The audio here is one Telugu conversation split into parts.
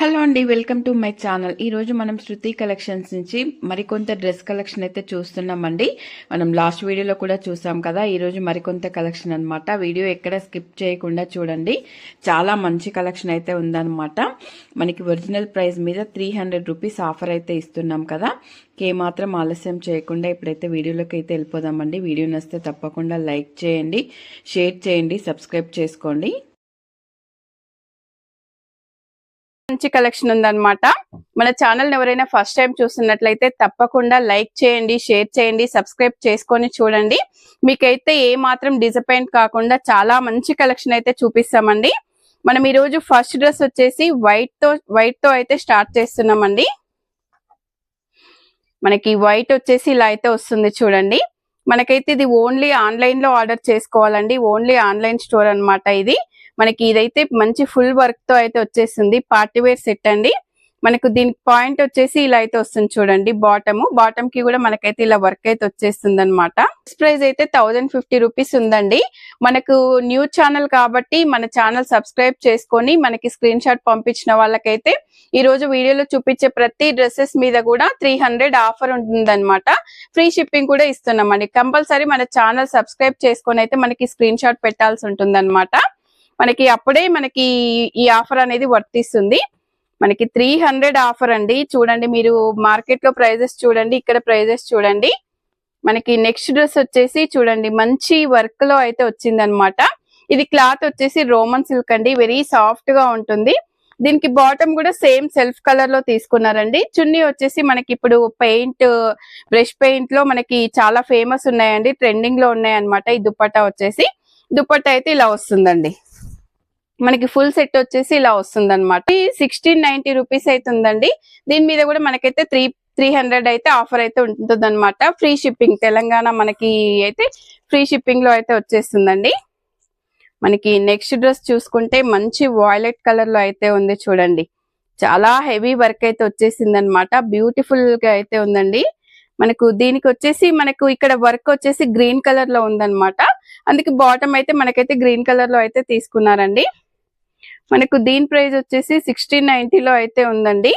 హలో అండి వెల్కమ్ టు మై ఛానల్. ఈరోజు మనం శృతి కలెక్షన్స్ నుంచి మరికొంత డ్రెస్ కలెక్షన్ అయితే చూస్తున్నామండి. మనం లాస్ట్ వీడియోలో కూడా చూసాం కదా ఈరోజు మరికొంత కలెక్షన్ అనమాట వీడియో ఎక్కడ స్కిప్ చేయకుండా చూడండి. చాలా మంచి కలెక్షన్ అయితే ఉందన్నమాట. మనకి ఒరిజినల్ ప్రైస్ మీద త్రీ హండ్రెడ్ రూపీస్ ఆఫర్ అయితే ఇస్తున్నాం కదా. కే మాత్రం ఆలస్యం చేయకుండా ఇప్పుడైతే వీడియోలోకి అయితే వెళ్ళిపోదామండి. వీడియో నచ్చితే తప్పకుండా లైక్ చేయండి షేర్ చేయండి సబ్స్క్రైబ్ చేసుకోండి. మంచి కలెక్షన్ ఉందన్నమాట. మన ఛానల్ ఎవరైనా ఫస్ట్ టైం చూస్తున్నట్లయితే తప్పకుండా లైక్ చేయండి షేర్ చేయండి సబ్స్క్రైబ్ చేసుకొని చూడండి. మీకైతే ఏ మాత్రం డిసప్పాయింట్ కాకుండా చాలా మంచి కలెక్షన్ అయితే చూపిస్తామండి. మనం ఈ రోజు ఫస్ట్ డ్రెస్ వచ్చేసి వైట్తో వైట్తో అయితే స్టార్ట్ చేస్తున్నామండి. మనకి వైట్ వచ్చేసి ఇలా అయితే వస్తుంది చూడండి. మనకైతే ఇది ఓన్లీ ఆన్లైన్లో ఆర్డర్ చేసుకోవాలండి. ఓన్లీ ఆన్లైన్ స్టోర్ అన్నమాట ఇది. మనకి ఇదైతే మంచి ఫుల్ వర్క్తో అయితే వచ్చేసింది. పార్టీ వేర్ సెట్ అండి. మనకు దీనికి పాయింట్ వచ్చేసి ఇలా అయితే వస్తుంది చూడండి బాటమ్. బాటమ్కి కూడా మనకైతే ఇలా వర్క్ అయితే వచ్చేస్తుంది అనమాట ప్రైస్ అయితే థౌజండ్ ఫిఫ్టీ రూపీస్ ఉందండి. మనకు న్యూ ఛానల్ కాబట్టి మన ఛానల్ సబ్స్క్రైబ్ చేసుకొని మనకి స్క్రీన్ షాట్ పంపించిన వాళ్ళకైతే ఈ రోజు వీడియోలో చూపించే ప్రతి డ్రెస్సెస్ మీద కూడా త్రీ హండ్రెడ్ ఆఫర్ ఉంటుందన్నమాట. ఫ్రీ షిప్పింగ్ కూడా ఇస్తున్నామండి. కంపల్సరీ మన ఛానల్ సబ్స్క్రైబ్ చేసుకొని అయితే మనకి స్క్రీన్ షాట్ పెట్టాల్సి ఉంటుందన్నమాట. మనకి అప్పుడే మనకి ఈ ఆఫర్ అనేది వర్తిస్తుంది. మనకి త్రీ హండ్రెడ్ ఆఫర్ అండి. చూడండి మీరు మార్కెట్లో ప్రైజెస్ చూడండి ఇక్కడ ప్రైజెస్ చూడండి. మనకి నెక్స్ట్ డ్రెస్ వచ్చేసి చూడండి మంచి వర్క్లో అయితే వచ్చింది అనమాట ఇది క్లాత్ వచ్చేసి రోమన్ సిల్క్ అండి వెరీ సాఫ్ట్గా ఉంటుంది. దీనికి బాటమ్ కూడా సేమ్ సెల్ఫ్ కలర్లో తీసుకున్నారండి. చున్నీ వచ్చేసి మనకి ఇప్పుడు పెయింట్ బ్రష్ పెయింట్లో మనకి చాలా ఫేమస్ ఉన్నాయండి ట్రెండింగ్లో ఉన్నాయన్నమాట ఈ దుప్పట్టా వచ్చేసి. దుప్పట్టా అయితే ఇలా వస్తుందండి. మనకి ఫుల్ సెట్ వచ్చేసి ఇలా వస్తుంది అనమాట సిక్స్టీన్ నైన్టీ రూపీస్ అయితే ఉందండి దీని మీద కూడా మనకైతే త్రీ త్రీ హండ్రెడ్ అయితే ఆఫర్ అయితే ఉంటుంది అనమాట ఫ్రీ షిప్పింగ్ తెలంగాణ మనకి అయితే ఫ్రీ షిప్పింగ్లో అయితే వచ్చేస్తుందండి. మనకి నెక్స్ట్ డ్రెస్ చూసుకుంటే మంచి వాయిలెట్ కలర్లో అయితే ఉంది చూడండి. చాలా హెవీ వర్క్ అయితే వచ్చేసింది అనమాట బ్యూటిఫుల్గా అయితే ఉందండి. మనకు దీనికి వచ్చేసి మనకు ఇక్కడ వర్క్ వచ్చేసి గ్రీన్ కలర్లో ఉందన్నమాట. అందుకే బాటమ్ అయితే మనకైతే గ్రీన్ కలర్లో అయితే తీసుకున్నారండి. మనకు దీని ప్రైస్ వచ్చేసి సిక్స్టీన్ నైన్టీలో అయితే ఉందండి.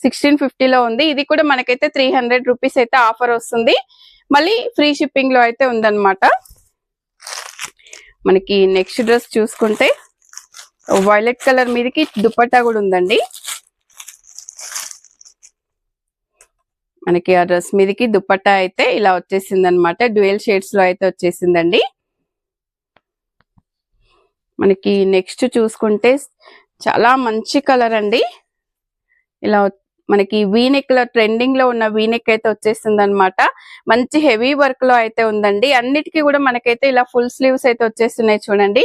సిక్స్టీన్ ఫిఫ్టీలో ఉంది. ఇది కూడా మనకైతే త్రీ హండ్రెడ్ రూపీస్ అయితే ఆఫర్ వస్తుంది. మళ్ళీ ఫ్రీ షిప్పింగ్లో అయితే ఉందన్నమాట. మనకి నెక్స్ట్ డ్రెస్ చూసుకుంటే వైలెట్ కలర్ మీదకి దుపట్టా కూడా ఉందండి. మనకి ఆ డ్రెస్ మీదకి దుపట్టా అయితే ఇలా వచ్చేసింది అనమాట డ్యూయల్ షేడ్స్లో అయితే వచ్చేసిందండి. మనకి నెక్స్ట్ చూసుకుంటే చాలా మంచి కలర్ అండి. ఇలా మనకి వీనెక్లో ట్రెండింగ్లో ఉన్న వీనెక్ అయితే వచ్చేసింది అనమాట మంచి హెవీ వర్క్లో అయితే ఉందండి. అన్నిటికీ కూడా మనకైతే ఇలా ఫుల్ స్లీవ్స్ అయితే వచ్చేస్తున్నాయి చూడండి.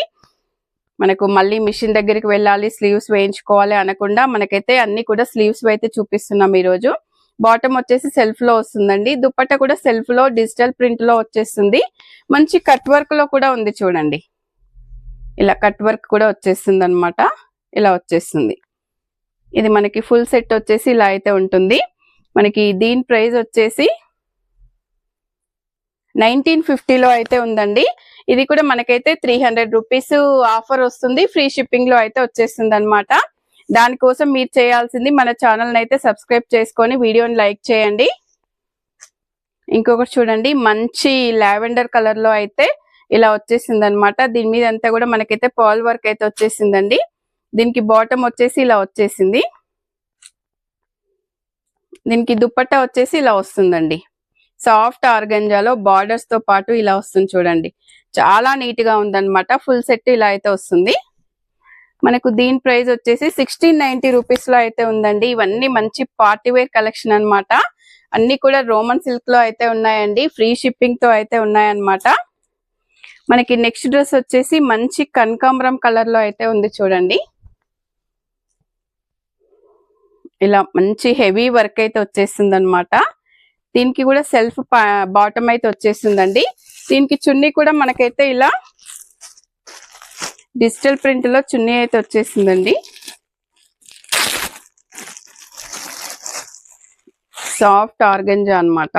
మనకు మళ్ళీ మిషన్ దగ్గరికి వెళ్ళాలి స్లీవ్స్ వేయించుకోవాలి అనకుండా మనకైతే అన్ని కూడా స్లీవ్స్ అయితే చూపిస్తున్నాం ఈ రోజు బాటమ్ వచ్చేసి సెల్ఫ్లో వస్తుందండి. దుప్పట్ట కూడా సెల్ఫ్లో డిజిటల్ ప్రింట్లో వచ్చేస్తుంది. మంచి కట్ వర్క్లో కూడా ఉంది చూడండి. ఇలా కట్ వర్క్ కూడా వచ్చేస్తుంది అనమాట ఇలా వచ్చేస్తుంది. ఇది మనకి ఫుల్ సెట్ వచ్చేసి ఇలా అయితే ఉంటుంది. మనకి దీని ప్రైస్ వచ్చేసి నైన్టీన్ ఫిఫ్టీలో అయితే ఉందండి. ఇది కూడా మనకైతే త్రీ హండ్రెడ్ రూపీస్ ఆఫర్ వస్తుంది. ఫ్రీ షిప్పింగ్లో అయితే వచ్చేస్తుంది అనమాట దానికోసం మీరు చేయాల్సింది మన ఛానల్ని అయితే సబ్స్క్రైబ్ చేసుకొని వీడియోని లైక్ చేయండి. ఇంకొకటి చూడండి. మంచి లావెండర్ కలర్లో అయితే ఇలా వచ్చేసింది అనమాట దీని మీద అంతా కూడా మనకైతే పాల్ వర్క్ అయితే వచ్చేసిందండి. దీనికి బాటమ్ వచ్చేసి ఇలా వచ్చేసింది. దీనికి దుప్పట్టా వచ్చేసి ఇలా వస్తుందండి. సాఫ్ట్ ఆర్గంజాలో బార్డర్స్తో పాటు ఇలా వస్తుంది చూడండి. చాలా నీట్గా ఉందన్నమాట. ఫుల్ సెట్ ఇలా అయితే వస్తుంది. మనకు దీని ప్రైస్ వచ్చేసి సిక్స్టీన్ నైన్టీ రూపీస్లో అయితే ఉందండి. ఇవన్నీ మంచి పార్టీ వేర్ కలెక్షన్ అన్నమాట. అన్ని కూడా రోమన్ సిల్క్లో అయితే ఉన్నాయండి. ఫ్రీ షిప్పింగ్తో అయితే ఉన్నాయన్నమాట. మనకి నెక్స్ట్ డ్రెస్ వచ్చేసి మంచి కనకాంబరం కలర్లో అయితే ఉంది చూడండి. ఇలా మంచి హెవీ వర్క్ అయితే వచ్చేస్తుంది అనమాట దీనికి కూడా సెల్ఫ్ బాటమ్ అయితే వచ్చేసిందండి దీనికి చున్నీ కూడా మనకైతే ఇలా డిజిటల్ ప్రింట్లో చున్నీ అయితే వచ్చేసిందండి సాఫ్ట్ ఆర్గంజా అన్నమాట.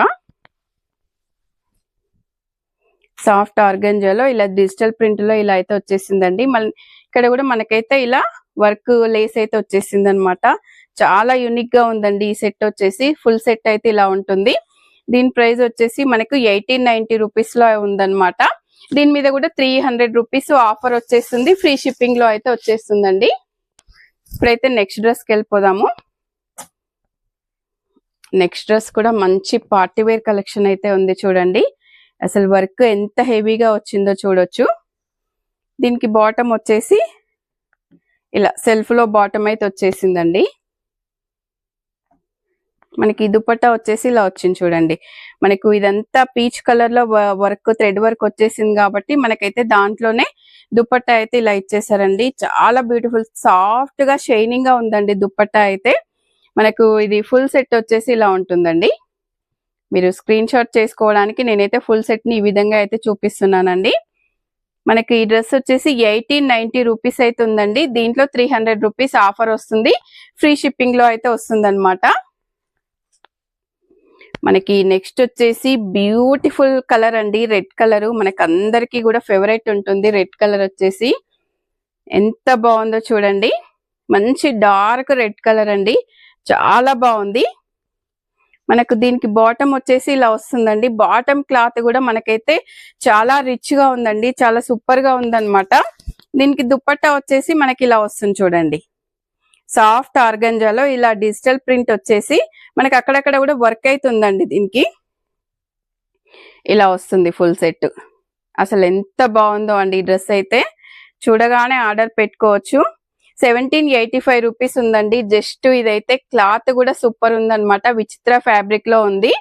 సాఫ్ట్ ఆర్గంజాలో ఇలా డిజిటల్ ప్రింట్లో ఇలా అయితే వచ్చేసిందండి. మళ్ళీ ఇక్కడ కూడా మనకైతే ఇలా వర్క్ లేస్ అయితే వచ్చేసింది అనమాట చాలా యూనిక్గా ఉందండి ఈ సెట్ వచ్చేసి. ఫుల్ సెట్ అయితే ఇలా ఉంటుంది. దీని ప్రైస్ వచ్చేసి మనకు ఎయిటీన్ నైన్టీ రూపీస్లో ఉందన్నమాట దీని మీద కూడా త్రీ హండ్రెడ్ రూపీస్ ఆఫర్ వచ్చేస్తుంది. ఫ్రీ షిప్పింగ్లో అయితే వచ్చేస్తుందండి. ఇప్పుడైతే నెక్స్ట్ డ్రెస్కి వెళ్ళిపోదాము. నెక్స్ట్ డ్రెస్ కూడా మంచి పార్టీ వేర్ కలెక్షన్ అయితే ఉంది చూడండి. అసలు వర్క్ ఎంత హెవీగా వచ్చిందో చూడొచ్చు. దీనికి బాటమ్ వచ్చేసి ఇలా సెల్ఫ్లో బాటమ్ అయితే వచ్చేసిందండి. మనకి దుపట్టా వచ్చేసి ఇలా వచ్చింది చూడండి. మనకు ఇదంతా పీచ్ కలర్లో వర్క్ థ్రెడ్ వర్క్ వచ్చేసింది కాబట్టి మనకైతే దాంట్లోనే దుపట్టా అయితే ఇలా ఇచ్చేసారండి. చాలా బ్యూటిఫుల్ సాఫ్ట్గా షైనింగ్గా ఉందండి దుపట్టా అయితే. మనకు ఇది ఫుల్ సెట్ వచ్చేసి ఇలా ఉంటుందండి. మీరు స్క్రీన్ షాట్ చేసుకోవడానికి నేనైతే ఫుల్ సెట్ని ఈ విధంగా అయితే చూపిస్తున్నానండి. మనకి ఈ డ్రెస్ వచ్చేసి ఎయిటీన్ నైన్టీ రూపీస్ అయితే ఉందండి. దీంట్లో త్రీ హండ్రెడ్ రూపీస్ ఆఫర్ వస్తుంది. ఫ్రీ షిప్పింగ్లో అయితే వస్తుందన్నమాట. మనకి నెక్స్ట్ వచ్చేసి బ్యూటిఫుల్ కలర్ అండి. రెడ్ కలర్ మనకి అందరికీ కూడా ఫేవరెట్ ఉంటుంది. రెడ్ కలర్ వచ్చేసి ఎంత బాగుందో చూడండి. మంచి డార్క్ రెడ్ కలర్ అండి. చాలా బాగుంది. మనకు దీనికి బాటమ్ వచ్చేసి ఇలా వస్తుందండి. బాటమ్ క్లాత్ కూడా మనకైతే చాలా రిచ్గా ఉందండి. చాలా సూపర్గా ఉందన్నమాట. దీనికి దుప్పట్టా వచ్చేసి మనకి ఇలా వస్తుంది చూడండి. సాఫ్ట్ ఆర్గంజాలో ఇలా డిజిటల్ ప్రింట్ వచ్చేసి మనకి అక్కడక్కడ కూడా వర్క్ అవుతుందండి దీనికి. ఇలా వస్తుంది ఫుల్ సెట్ అసలు ఎంత బాగుందో అండి ఈ డ్రెస్ అయితే. చూడగానే ఆర్డర్ పెట్టుకోవచ్చు. సెవెంటీన్ ఎయిటీ ఫైవ్ రూపీస్ ఉందండి. జస్ట్ ఇదైతే క్లాత్ కూడా సూపర్ ఉందన్నమాట. విచిత్ర ఫ్యాబ్రిక్లో ఉంది.